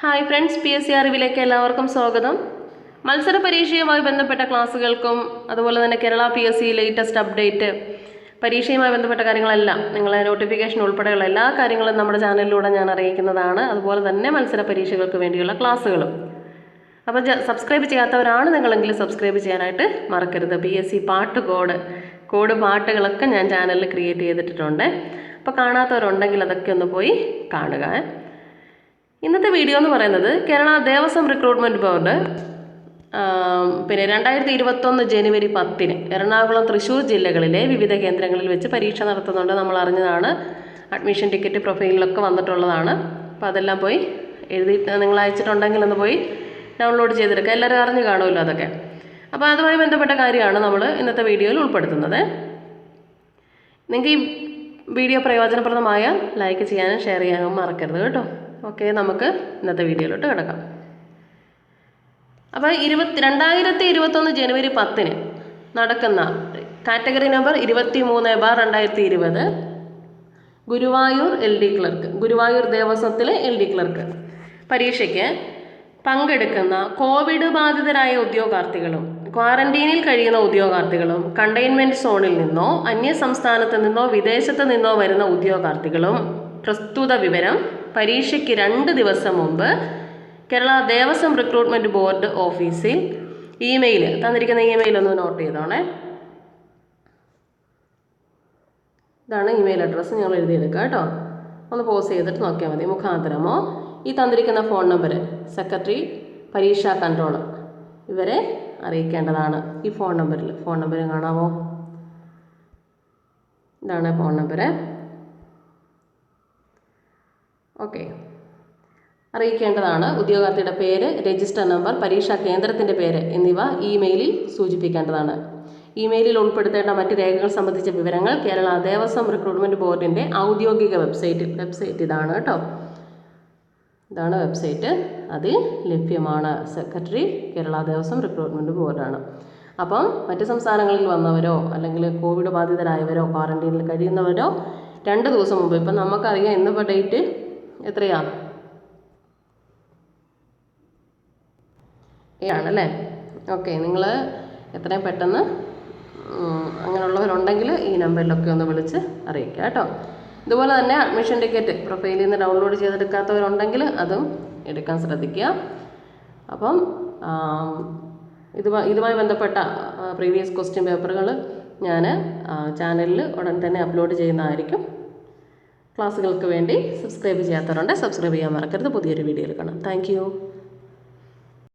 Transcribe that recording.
Hi friends P S C അറിവിലേക്ക് എല്ലാവർക്കും സ്വാഗതം. മത്സര പരീക്ഷയുമായി ബന്ധപ്പെട്ട ക്ലാസ്സുകൾക്കും അതുപോലെ തന്നെ Kerala P S C latest update പരീക്ഷയുമായി ബന്ധപ്പെട്ട കാര്യങ്ങളെല്ലാം നിങ്ങളെ നോട്ടിഫിക്കേഷൻ ഉൾപ്പെടെയുള്ള എല്ലാ കാര്യങ്ങളും നമ്മുടെ ചാനലിലൂടെ ഞാൻ അറിയിക്കുന്നതാണ്. അതുപോലെ തന്നെ മത്സര പരീക്ഷകൾക്ക് വേണ്ടിയുള്ള ക്ലാസ്സുകളും. അപ്പോൾ സബ്സ്ക്രൈബ് ചെയ്യാത്തവരാണ് നിങ്ങളെങ്കിൽ സബ്സ്ക്രൈബ് ചെയ്യാനായിട്ട് മറക്കരുത്. പി എസ് സി പാട്ട് കോഡ് കോഡ് പാട്ടുകളൊക്കെ ഞാൻ ചാനലിൽ ക്രിയേറ്റ് ചെയ്തിട്ടുണ്ട് അപ്പോൾ കാണാത്തവരുണ്ടെങ്കിൽ അതൊക്കെ ഒന്ന് പോയി കാണുക. ഇന്നത്തെ വീഡിയോ എന്ന് പറയുന്നത് കേരള ദേവസ്വം റിക്രൂട്ട്മെന്റ് ബോർഡ് പിന്നെ രണ്ടായിരത്തി ഇരുപത്തൊന്ന് ജനുവരി പത്തിന് എറണാകുളം തൃശ്ശൂർ ജില്ലകളിലെ വിവിധ കേന്ദ്രങ്ങളിൽ വെച്ച് പരീക്ഷ നടത്തുന്നുണ്ട് നമ്മൾ അറിഞ്ഞതാണ്. അഡ്മിഷൻ ടിക്കറ്റ് പ്രൊഫൈലിലൊക്കെ വന്നിട്ടുള്ളതാണ്. അപ്പോൾ അതെല്ലാം പോയി എഴുതി നിങ്ങൾ അയച്ചിട്ടുണ്ടെങ്കിൽ ഒന്ന് പോയി ഡൗൺലോഡ് ചെയ്തെടുക്കുക. എല്ലാവരും അറിഞ്ഞു കാണുമല്ലോ അതൊക്കെ. അപ്പോൾ അതുമായി ബന്ധപ്പെട്ട കാര്യമാണ് നമ്മൾ ഇന്നത്തെ വീഡിയോയിൽ ഉൾപ്പെടുത്തുന്നത്. നിങ്ങൾക്ക് ഈ വീഡിയോ പ്രയോജനപ്രദമായ ലൈക്ക് ചെയ്യാനും ഷെയർ ചെയ്യാനും മറക്കരുത് കേട്ടോ. ഓക്കെ നമുക്ക് ഇന്നത്തെ വീഡിയോയിലോട്ട് കിടക്കാം. അപ്പോൾ ഇരുപത്തി രണ്ടായിരത്തി ഇരുപത്തൊന്ന് ജനുവരി പത്തിന് നടക്കുന്ന കാറ്റഗറി നമ്പർ ഇരുപത്തി മൂന്ന് ബാർ രണ്ടായിരത്തി ഇരുപത് Guruvayur L D clerk Guruvayur ദേവസ്വത്തിലെ L D clerk പരീക്ഷയ്ക്ക് പങ്കെടുക്കുന്ന കോവിഡ് ബാധിതരായ ഉദ്യോഗാർത്ഥികളും ക്വാറന്റീനിൽ കഴിയുന്ന ഉദ്യോഗാർത്ഥികളും കണ്ടെയ്ൻമെന്റ് സോണിൽ നിന്നോ അന്യ സംസ്ഥാനത്ത് നിന്നോ വിദേശത്ത് നിന്നോ വരുന്ന ഉദ്യോഗാർത്ഥികളും പ്രസ്തുത വിവരം പരീക്ഷയ്ക്ക് രണ്ട് ദിവസം മുമ്പ് കേരള ദേവസ്വം റിക്രൂട്ട്മെന്റ് ബോർഡ് ഓഫീസിൽ ഇമെയിൽ തന്നിരിക്കുന്ന ഇമെയിൽ ഒന്ന് നോട്ട് ചെയ്തോണേ. ഇതാണ് ഇമെയിൽ അഡ്രസ്സ് ഞങ്ങൾ എഴുതിയെടുക്കുക കേട്ടോ. ഒന്ന് പോസ് ചെയ്തിട്ട് നോക്കിയാൽ മതി. മുഖാന്തരമോ? ഈ തന്നിരിക്കുന്ന ഫോൺ നമ്പർ സെക്രട്ടറി പരീക്ഷാ കൺട്രോളർ ഇവരെ അറിയിക്കേണ്ടതാണ്. ഈ ഫോൺ നമ്പറിൽ ഫോൺ നമ്പർ കാണാമോ? ഇതാണ് ഫോൺ നമ്പർ. ഓക്കെ. അറിയിക്കേണ്ടതാണ് ഉദ്യോഗാർത്ഥിയുടെ പേര് രജിസ്റ്റർ നമ്പർ പരീക്ഷാ കേന്ദ്രത്തിന്റെ പേര് എന്നിവ ഇമെയിലിൽ സൂചിപ്പിക്കേണ്ടതാണ്. ഇമെയിലിൽ ഉൾപ്പെടുത്തേണ്ട മറ്റ് രേഖകൾ സംബന്ധിച്ച വിവരങ്ങൾ കേരള ദേവസ്വം റിക്രൂട്ട്മെന്റ് ബോർഡിന്റെ ഔദ്യോഗിക വെബ്സൈറ്റിൽ വെബ്സൈറ്റ് ഇതാണ് കേട്ടോ. ഇതാണ് വെബ്സൈറ്റ്. അതിൽ ലഭ്യമാണ്. സെക്രട്ടറി കേരള ദേവസ്വം റിക്രൂട്ട്മെന്റ് ബോർഡാണ്. അപ്പം മറ്റ് സംസ്ഥാനങ്ങളിൽ വന്നവരോ അല്ലെങ്കിൽ കോവിഡ് ബാധിതരായവരോ ക്വാറന്റീനിൽ കഴിയുന്നവരോ രണ്ട് ദിവസം മുമ്പ് ഇപ്പം നമുക്കറിയാം ഇന്നിപ്പോൾ ഡേറ്റ് എത്രയാ ആണല്ലേ ഓക്കെ നിങ്ങൾ എത്രയും പെട്ടെന്ന് അങ്ങനെയുള്ളവരുണ്ടെങ്കിൽ ഈ നമ്പറിലൊക്കെ ഒന്ന് വിളിച്ച് അറിയിക്കുക കേട്ടോ. ഇതുപോലെ തന്നെ അഡ്മിഷൻ ടിക്കറ്റ് പ്രൊഫൈലിൽ നിന്ന് ഡൗൺലോഡ് ചെയ്തെടുക്കാത്തവരുണ്ടെങ്കിൽ അതും എടുക്കാൻ ശ്രദ്ധിക്കുക. അപ്പം ഇതുമായി ഇതുമായി ബന്ധപ്പെട്ട പ്രീവിയസ് ക്വസ്റ്റ്യൻ പേപ്പറുകൾ ഞാൻ ചാനലിൽ ഉടൻ തന്നെ അപ്ലോഡ് ചെയ്യുന്നതായിരിക്കും. ക്ലാസ്സുകൾക്ക് വേണ്ടി സബ്സ്ക്രൈബ് ചെയ്യാത്തവരുണ്ട് സബ്സ്ക്രൈബ് ചെയ്യാൻ മറക്കരുത്. പുതിയൊരു വീഡിയോയിൽ കാണാം. താങ്ക്